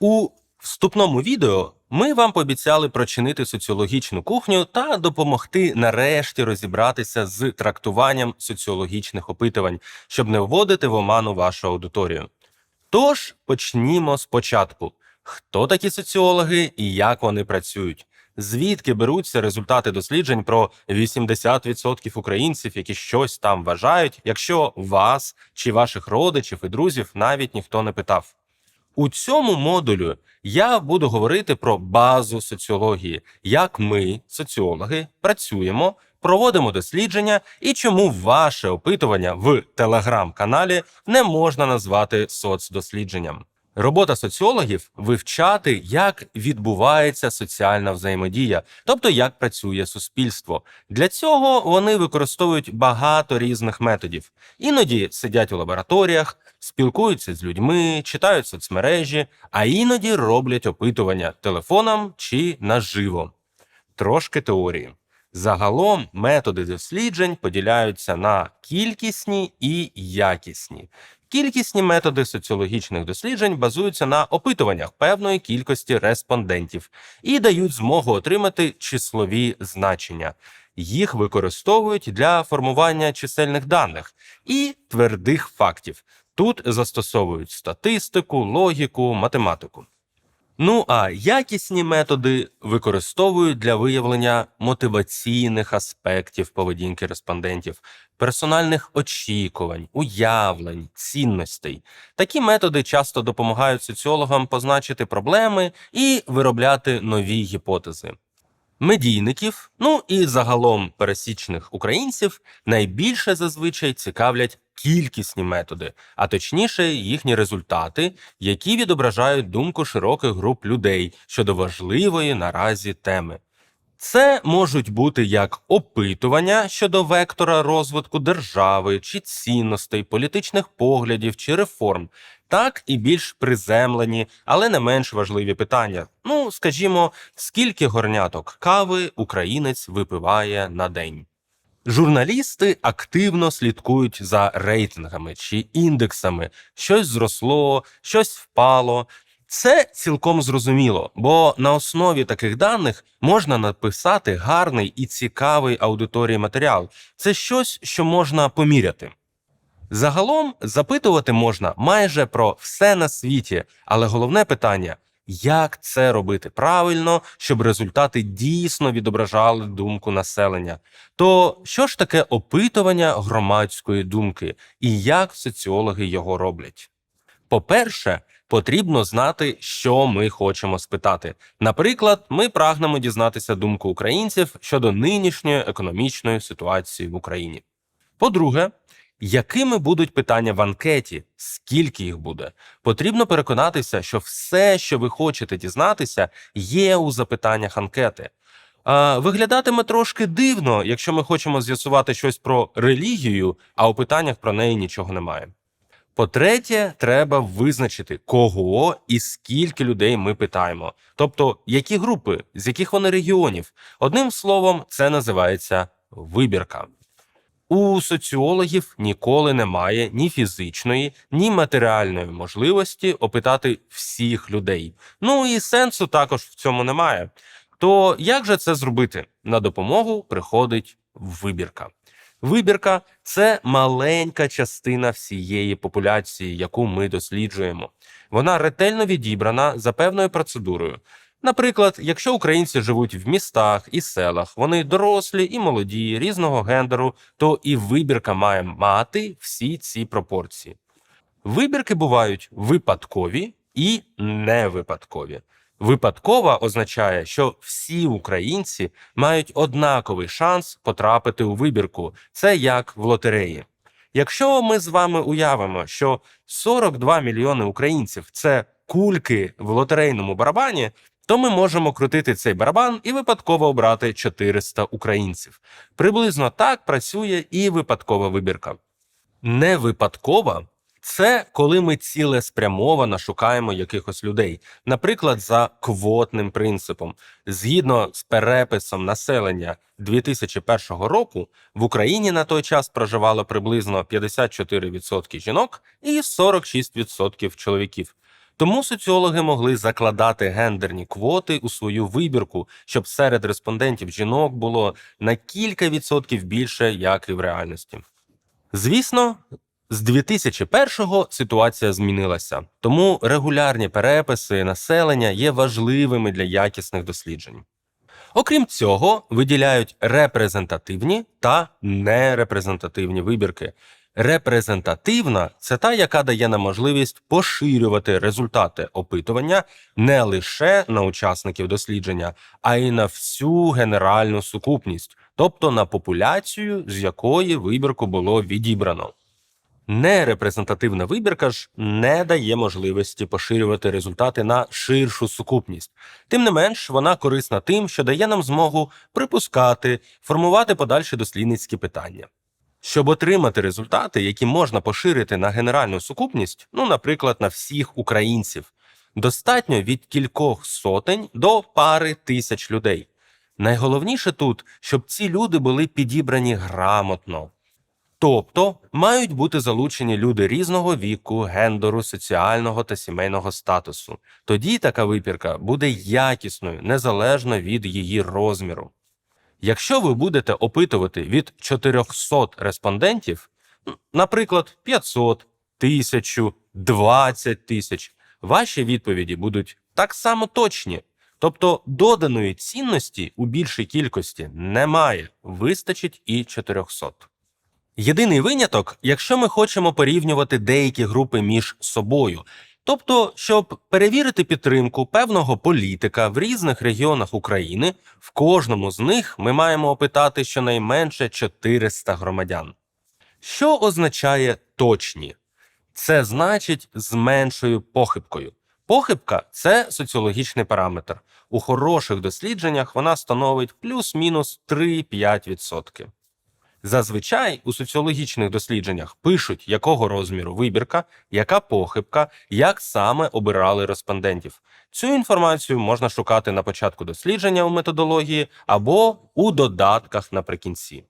У вступному відео ми вам пообіцяли прочинити соціологічну кухню та допомогти нарешті розібратися з трактуванням соціологічних опитувань, щоб не вводити в оману вашу аудиторію. Тож почнімо спочатку. Хто такі соціологи і як вони працюють? Звідки беруться результати досліджень про 80% українців, які щось там вважають, якщо вас чи ваших родичів і друзів навіть ніхто не питав? У цьому модулю я буду говорити про базу соціології, як ми, соціологи, працюємо, проводимо дослідження і чому ваше опитування в телеграм-каналі не можна назвати соцдослідженням. Робота соціологів вивчати, як відбувається соціальна взаємодія, тобто як працює суспільство. Для цього вони використовують багато різних методів. Іноді сидять у лабораторіях, спілкуються з людьми, читають соцмережі, а іноді роблять опитування телефоном чи наживо. Трошки теорії. Загалом методи досліджень поділяються на кількісні і якісні. Кількісні методи соціологічних досліджень базуються на опитуваннях певної кількості респондентів і дають змогу отримати числові значення. Їх використовують для формування чисельних даних і твердих фактів. Тут застосовують статистику, логіку, математику. Ну а якісні методи використовують для виявлення мотиваційних аспектів поведінки респондентів, персональних очікувань, уявлень, цінностей. Такі методи часто допомагають соціологам позначити проблеми і виробляти нові гіпотези. Медійників, ну і загалом пересічних українців найбільше зазвичай цікавлять кількісні методи, а точніше їхні результати, які відображають думку широких груп людей щодо важливої наразі теми. Це можуть бути як опитування щодо вектора розвитку держави чи цінностей, політичних поглядів чи реформ, так і більш приземлені, але не менш важливі питання. Ну, скажімо, скільки горняток кави українець випиває на день. Журналісти активно слідкують за рейтингами чи індексами. Щось зросло, щось впало. Це цілком зрозуміло, бо на основі таких даних можна написати гарний і цікавий аудиторії матеріал. Це щось, що можна поміряти. Загалом запитувати можна майже про все на світі, але головне питання як це робити правильно, щоб результати дійсно відображали думку населення. То що ж таке опитування громадської думки і як соціологи його роблять? По-перше, потрібно знати, що ми хочемо спитати. Наприклад, ми прагнемо дізнатися думку українців щодо нинішньої економічної ситуації в Україні. По-друге, якими будуть питання в анкеті, скільки їх буде? Потрібно переконатися, що все, що ви хочете дізнатися, є у запитаннях анкети. А, виглядатиме трошки дивно, якщо ми хочемо з'ясувати щось про релігію, а у питаннях про неї нічого немає. По-третє, треба визначити, кого і скільки людей ми питаємо, тобто які групи, з яких вони регіонів. Одним словом, це називається вибірка. У соціологів ніколи немає ні фізичної, ні матеріальної можливості опитати всіх людей. Ну і сенсу також в цьому немає. То як же це зробити? На допомогу приходить вибірка. Вибірка це маленька частина всієї популяції, яку ми досліджуємо. Вона ретельно відібрана за певною процедурою. Наприклад, якщо українці живуть в містах і селах, вони дорослі і молоді, різного гендеру, то і вибірка має мати всі ці пропорції. Вибірки бувають випадкові і невипадкові. Випадкова означає, що всі українці мають однаковий шанс потрапити у вибірку. Це як в лотереї. Якщо ми з вами уявимо, що 42 мільйони українців це кульки в лотерейному барабані, то ми можемо крутити цей барабан і випадково обрати 400 українців. Приблизно так працює і випадкова вибірка. Невипадкова це коли ми цілеспрямовано шукаємо якихось людей, наприклад, за квотним принципом. Згідно з переписом населення 2001 року, в Україні на той час проживало приблизно 54% жінок і 46% чоловіків. Тому соціологи могли закладати гендерні квоти у свою вибірку, щоб серед респондентів жінок було на кілька відсотків більше, як і в реальності. Звісно, з 2001-го ситуація змінилася, тому регулярні переписи населення є важливими для якісних досліджень. Окрім цього, виділяють репрезентативні та нерепрезентативні вибірки. Репрезентативна це та, яка дає нам можливість поширювати результати опитування не лише на учасників дослідження, а й на всю генеральну сукупність, тобто на популяцію, з якої вибірку було відібрано. Нерепрезентативна вибірка ж не дає можливості поширювати результати на ширшу сукупність. Тим не менш, вона корисна тим, що дає нам змогу припускати, формувати подальші дослідницькі питання. Щоб отримати результати, які можна поширити на генеральну сукупність, ну, наприклад, на всіх українців, достатньо від кількох сотень до пари тисяч людей. Найголовніше тут, щоб ці люди були підібрані грамотно. Тобто мають бути залучені люди різного віку, гендеру, соціального та сімейного статусу. Тоді така вибірка буде якісною незалежно від її розміру. Якщо ви будете опитувати від 400 респондентів, наприклад, 500, 1000, 20 тисяч, ваші відповіді будуть так само точні. Тобто доданої цінності у більшій кількості немає, вистачить і 400. Єдиний виняток, якщо ми хочемо порівнювати деякі групи між собою, тобто, щоб перевірити підтримку певного політика в різних регіонах України, в кожному з них ми маємо опитати щонайменше 400 громадян. Що означає точні? Це значить з меншою похибкою. Похибка це соціологічний параметр. У хороших дослідженнях вона становить плюс-мінус 3-5%. Зазвичай у соціологічних дослідженнях пишуть, якого розміру вибірка, яка похибка, як саме обирали респондентів. Цю інформацію можна шукати на початку дослідження у методології або у додатках наприкінці.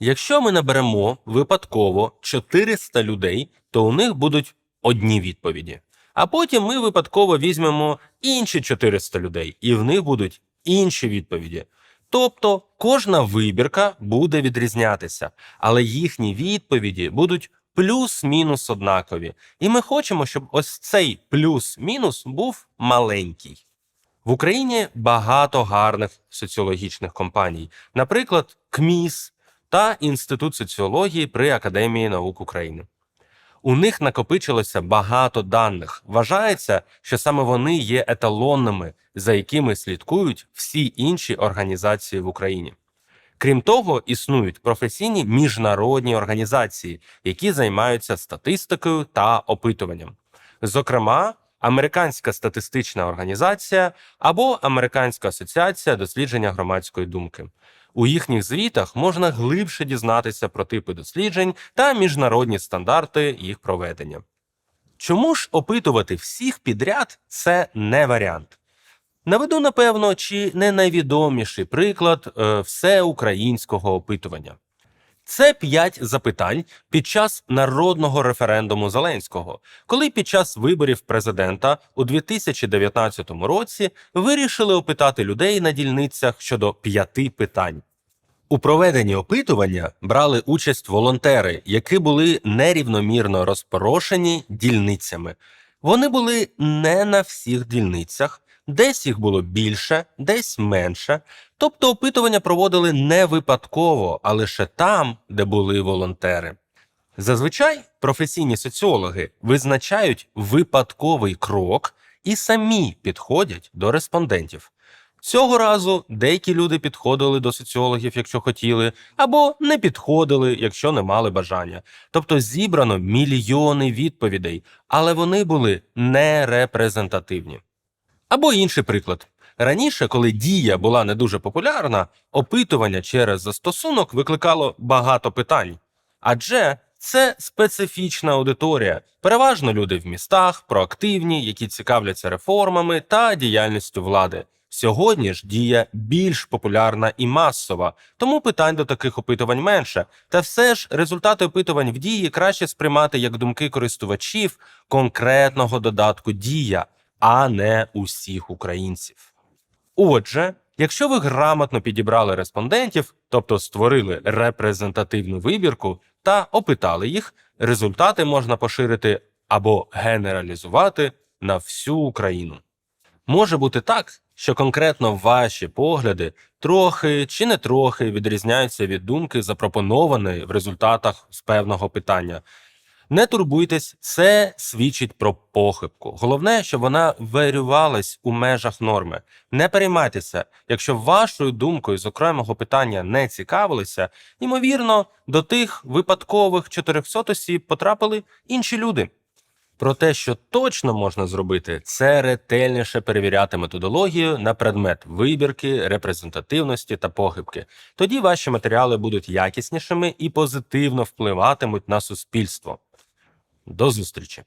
Якщо ми наберемо випадково 400 людей, то у них будуть одні відповіді. А потім ми випадково візьмемо інші 400 людей, і в них будуть інші відповіді. Тобто кожна вибірка буде відрізнятися, але їхні відповіді будуть плюс-мінус однакові. І ми хочемо, щоб ось цей плюс-мінус був маленький. В Україні багато гарних соціологічних компаній, наприклад, КМІС та Інститут соціології при Академії наук України. У них накопичилося багато даних. Вважається, що саме вони є еталонними, за якими слідкують всі інші організації в Україні. Крім того, існують професійні міжнародні організації, які займаються статистикою та опитуванням. Зокрема, Американська статистична організація або Американська асоціація дослідження громадської думки. У їхніх звітах можна глибше дізнатися про типи досліджень та міжнародні стандарти їх проведення. Чому ж опитувати всіх підряд це не варіант? Наведу, напевно, чи не найвідоміший приклад е, всеукраїнського опитування. Це п'ять запитань під час народного референдуму Зеленського, коли під час виборів президента у 2019 році вирішили опитати людей на дільницях щодо п'яти питань. У проведенні опитування брали участь волонтери, які були нерівномірно розпорошені дільницями. Вони були не на всіх дільницях, десь їх було більше, десь менше. Тобто опитування проводили не випадково, а лише там, де були волонтери. Зазвичай професійні соціологи визначають випадковий крок і самі підходять до респондентів. Цього разу деякі люди підходили до соціологів, якщо хотіли, або не підходили, якщо не мали бажання. Тобто зібрано мільйони відповідей, але вони були нерепрезентативні. Або інший приклад. Раніше, коли дія була не дуже популярна, опитування через застосунок викликало багато питань. Адже це специфічна аудиторія, переважно люди в містах, проактивні, які цікавляться реформами та діяльністю влади. Сьогодні ж дія більш популярна і масова, тому питань до таких опитувань менше. Та все ж результати опитувань в дії краще сприймати як думки користувачів конкретного додатку Дія, а не усіх українців. Отже, якщо ви грамотно підібрали респондентів, тобто створили репрезентативну вибірку та опитали їх, результати можна поширити або генералізувати на всю Україну. Може бути так, що конкретно ваші погляди трохи чи не трохи відрізняються від думки, запропонованої в результатах з певного питання. Не турбуйтесь, це свідчить про похибку. Головне, щоб вона варювалась у межах норми. Не переймайтеся, якщо вашою думкою з окремого питання не цікавилися, ймовірно, до тих випадкових 400 осіб потрапили інші люди. Про те, що точно можна зробити, це ретельніше перевіряти методологію на предмет вибірки, репрезентативності та похибки. Тоді ваші матеріали будуть якіснішими і позитивно впливатимуть на суспільство. До зустрічі!